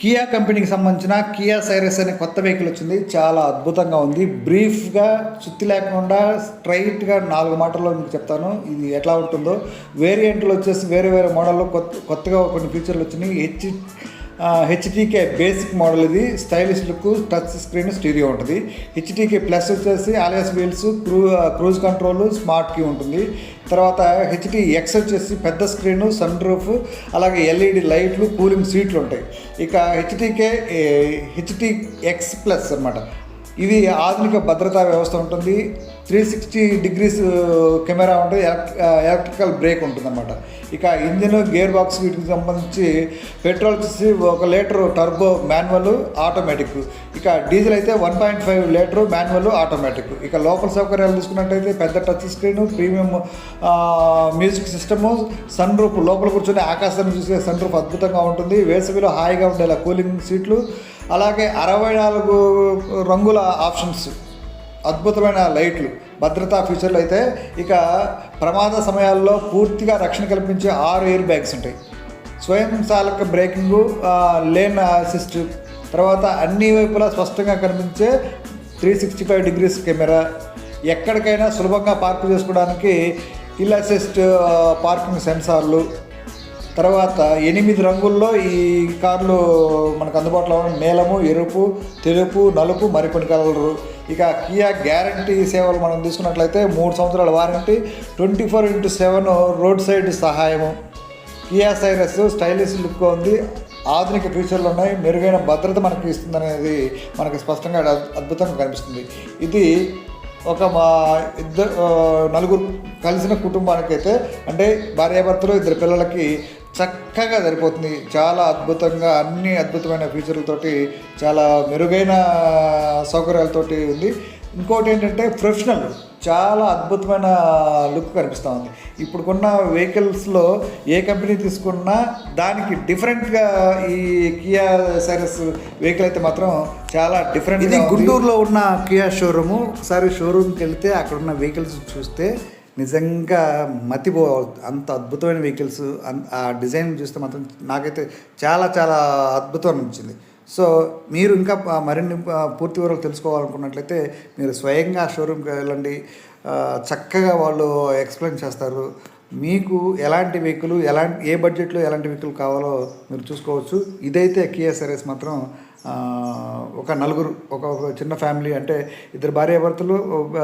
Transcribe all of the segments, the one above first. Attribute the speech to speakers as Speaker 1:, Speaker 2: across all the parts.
Speaker 1: Kia కంపెనీకి సంబంధించిన Kia Cyrus అనే కొత్త వెహికల్ వచ్చింది. చాలా అద్భుతంగా ఉంది. బ్రీఫ్గా చుత్తి లేకుండా స్ట్రైట్గా నాలుగు మాటల్లో మీకు చెప్తాను. ఇది ఎట్లా ఉంటుందో. వేరియంట్లు వచ్చేసి వేరే వేరే మోడల్లో కొత్త కొత్తగా కొన్ని ఫీచర్లు వచ్చినాయి. హెచ్ హెచ్టీకే బేసిక్ మోడల్ ఇది. Stylish look touch screen stereo ఉంటుంది. హెచ్టీకే ప్లస్ వచ్చేసి ఆలియాస్ వీల్స్ క్రూ క్రూజ్ కంట్రోల్ స్మార్ట్ కీ ఉంటుంది. తర్వాత హెచ్టీ ఎక్స్ వచ్చేసి పెద్ద స్క్రీన్ సన్ రూఫ్ అలాగే ఎల్ఈడి లైట్లు కూలింగ్ సీట్లు ఉంటాయి. ఇక హెచ్టీకే హెచ్టీ ఎక్స్ ప్లస్ అనమాట ఇది ఆధునిక భద్రతా వ్యవస్థ ఉంటుంది. త్రీ సిక్స్టీ డిగ్రీస్ కెమెరా ఉంటుంది. ఎలక్ట్రికల్ బ్రేక్ ఉంటుంది అనమాట ఇక ఇంజిన్ గేర్ బాక్స్ వీటికి సంబంధించి పెట్రోల్ వచ్చేసి ఒక లీటర్ టర్బో మాన్యువల్ ఆటోమేటిక్. ఇక డీజిల్ అయితే one point five litre manual automatic. ఇక లోపల సౌకర్యాలు చూసుకున్నట్టయితే పెద్ద touch screen premium music system sunroof. లోపల కూర్చొని ఆకాశాన్ని చూసే సన్ రూఫ్ అద్భుతంగా ఉంటుంది. వేసవిలో హాయిగా ఉండేలా కూలింగ్ సీట్లు. అలాగే అరవై నాలుగు రంగుల ఆప్షన్స్ అద్భుతమైన లైట్లు భద్రతా ఫీచర్లు అయితే ఇక ప్రమాద సమయాల్లో పూర్తిగా రక్షణ కల్పించే ఆరు ఎయిర్ బ్యాగ్స్ ఉంటాయి. స్వయం చాలక బ్రేకింగు లేన్ అసిస్ట్ తర్వాత అన్ని వైపులా స్పష్టంగా కనిపించే three sixty five degrees camera ఎక్కడికైనా సులభంగా పార్క్ చేసుకోవడానికి హిల్ అసిస్ట్ పార్కింగ్ సెన్సార్లు తర్వాత ఎనిమిది రంగుల్లో ఈ కార్లు మనకు అందుబాటులో ఉన్న నీలము ఎరుపు తెలుపు నలుపు మరికొన్ని కలర్లు. ఇక కియా గ్యారంటీ సేవలు మనం తీసుకున్నట్లయితే మూడు సంవత్సరాల warranty twenty four into seven road side సహాయము. కియా సైరస్ స్టైలిష్ లుక్ ఉంది ఆధునిక ఫీచర్లు ఉన్నాయి మెరుగైన భద్రత మనకి ఇస్తుంది అనేది మనకి స్పష్టంగా అద్భుతంగా కనిపిస్తుంది. ఇది ఒక మా ఇద్దరు నలుగురు కలిసిన కుటుంబానికైతే అంటే భార్యాభర్తలు ఇద్దరు పిల్లలకి చక్కగా సరిపోతుంది. చాలా అద్భుతంగా అన్ని అద్భుతమైన ఫీచర్లతోటి చాలా మెరుగైన సౌకర్యాలతోటి ఉంది. ఇంకోటి ఏంటంటే ప్రొఫెషనల్ చాలా అద్భుతమైన లుక్ కనిపిస్తూ ఉంది. ఇప్పుడుకున్న వెహికల్స్లో ఏ కంపెనీ తీసుకున్నా దానికి డిఫరెంట్గా ఈ కియా సైరస్ వెహికల్ అయితే మాత్రం చాలా డిఫరెంట్ ఇది గుంటూరులో ఉన్న కియా షోరూము ఒకసారి షోరూమ్కి వెళ్తే అక్కడ ఉన్న వెహికల్స్ చూస్తే నిజంగా మతిపో అంత అద్భుతమైన వెహికల్స్ ఆ డిజైన్ చూస్తే మాత్రం నాకైతే చాలా చాలా అద్భుతం అనిపించింది. సో మీరు ఇంకా మరిన్ని పూర్తి వివరాలు తెలుసుకోవాలనుకున్నట్లయితే మీరు స్వయంగా షోరూమ్కి వెళ్ళండి. చక్కగా వాళ్ళు ఎక్స్ప్లెయిన్ చేస్తారు. మీకు ఎలాంటి వెహికల్ ఎలాంటి ఏ బడ్జెట్లో ఎలాంటి వెహికల్ కావాలో మీరు చూసుకోవచ్చు. ఇదైతే కియా మాత్రం ఒక నలుగురు ఒక చిన్న ఫ్యామిలీ అంటే ఇద్దరు భార్యాభర్తలు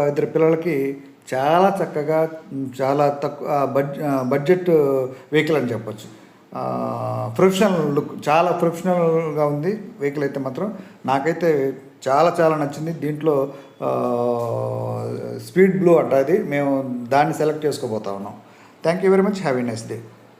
Speaker 1: ఇద్దరు పిల్లలకి చాలా చక్కగా చాలా తక్కువ బడ్జెట్ బడ్జెట్ వెహికల్ అని చెప్పొచ్చు. ప్రొఫెషనల్ లుక్ చాలా ప్రొఫెషనల్గా ఉంది వెహికల్ అయితే మాత్రం. నాకైతే చాలా చాలా నచ్చింది. దీంట్లో స్పీడ్ బ్లూ అంట అది. మేము దాన్ని సెలెక్ట్ చేసుకోబోతా ఉన్నాం. Thank you very much. Have a nice day.